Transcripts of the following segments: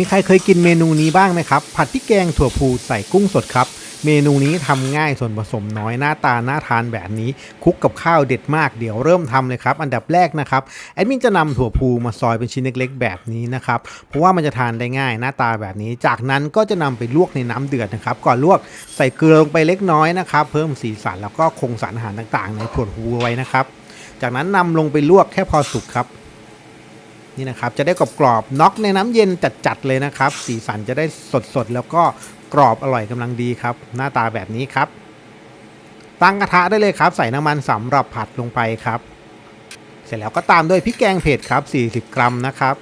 มีใครเคยกินเมนูนี้บ้างไหมครับ ผัดพริกแกงถั่วพูใส่กุ้งสดครับ เมนูนี้ทำง่ายส่วนผสมน้อยหน้าตาน่าทานแบบนี้คุกกับข้าวเด็ดมากเดี๋ยวเริ่มทำเลยครับ อันดับแรกนะครับแอดมินจะนำถั่วพูมาซอยเป็นชิ้นเล็กๆ แบบนี้นะครับ เพราะว่ามันจะทานได้ง่ายหน้าตาแบบนี้ จากนั้นก็จะนำไปลวกในน้ำเดือดนะครับ ก่อนลวกใส่เกลือลงไปเล็กน้อยนะครับ เพิ่มสีสันแล้วก็คงสารอาหารต่างๆ ในถั่วพูไว้นะครับ จากนั้นนำลงไปลวกแค่พอสุกครับ นี่นะครับจะได้กรอบๆน็อกในน้ำเย็นจัดๆเลยนะครับ สีสันจะได้สดๆ แล้วก็กรอบอร่อยกำลังดีครับ หน้าตาแบบนี้ครับ ตั้งกระทะได้เลยครับ ใส่น้ำมันสำหรับผัดลงไปครับ เสร็จแล้วก็ตามด้วยพริกแกงเผ็ดครับ 40 กรัมนะครับ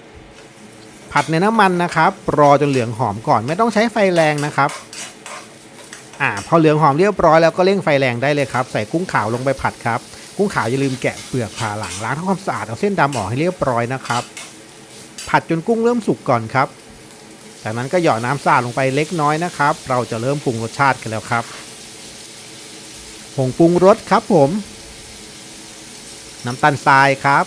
ผัดในน้ำมันนะครับ รอจนเหลืองหอมก่อนไม่ต้องใช้ไฟแรงนะครับ อ่าพอเหลืองหอมเรียบร้อยแล้วก็เร่งไฟแรงได้เลยครับ ใส่กุ้งขาวลงไปผัดครับ กุ้งขาวอย่าลืมแกะเปลือกผ่าหลังล้างทำความสะอาดเอาเส้นดำออกให้เรียบร้อยนะครับ ผัดจนกุ้งเริ่มสุกก่อนครับ จากนั้นก็หยอดน้ำสะอาดลงไปเล็กน้อยนะครับ เราจะเริ่มปรุงรสชาติกันแล้วครับผงปรุงรสครับผม น้ำตาลทรายครับ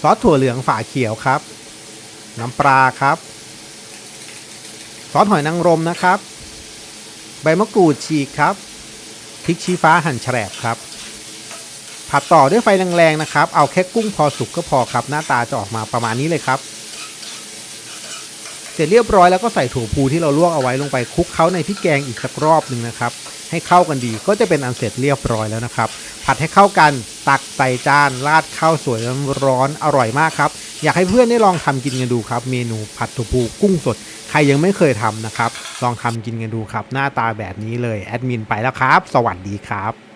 ซอสถั่วเหลืองฝาเขียวครับ น้ำปลาครับ ซอสหอยนางรมนะครับ ใบมะกรูดฉีกครับพริกชี้ฟ้าหั่นแฉลบครับ ผัดต่อด้วยไฟแรงๆนะครับ เอาแค่กุ้งพอสุกก็พอครับ หน้าตาจะออกมาประมาณนี้เลยครับ เสร็จเรียบร้อยแล้วก็ใส่ถั่วพูที่เราลวกเอาไว้ลงไปคลุกเคล้าในพริกแกงอีกสักรอบหนึ่งนะครับ ให้เข้ากันดีก็จะเป็นอันเสร็จเรียบร้อยแล้วนะครับ ผัดให้เข้ากันตักใส่จานราดข้าวสวยร้อนอร่อยมากครับอยากให้เพื่อนได้ลองทำกินกันดูครับ เมนูผัดถั่วพูกุ้งสด ใครยังไม่เคยทำนะครับ ลองทำกินกันดูครับ หน้าตาแบบนี้เลย แอดมินไปแล้วครับ สวัสดีครับ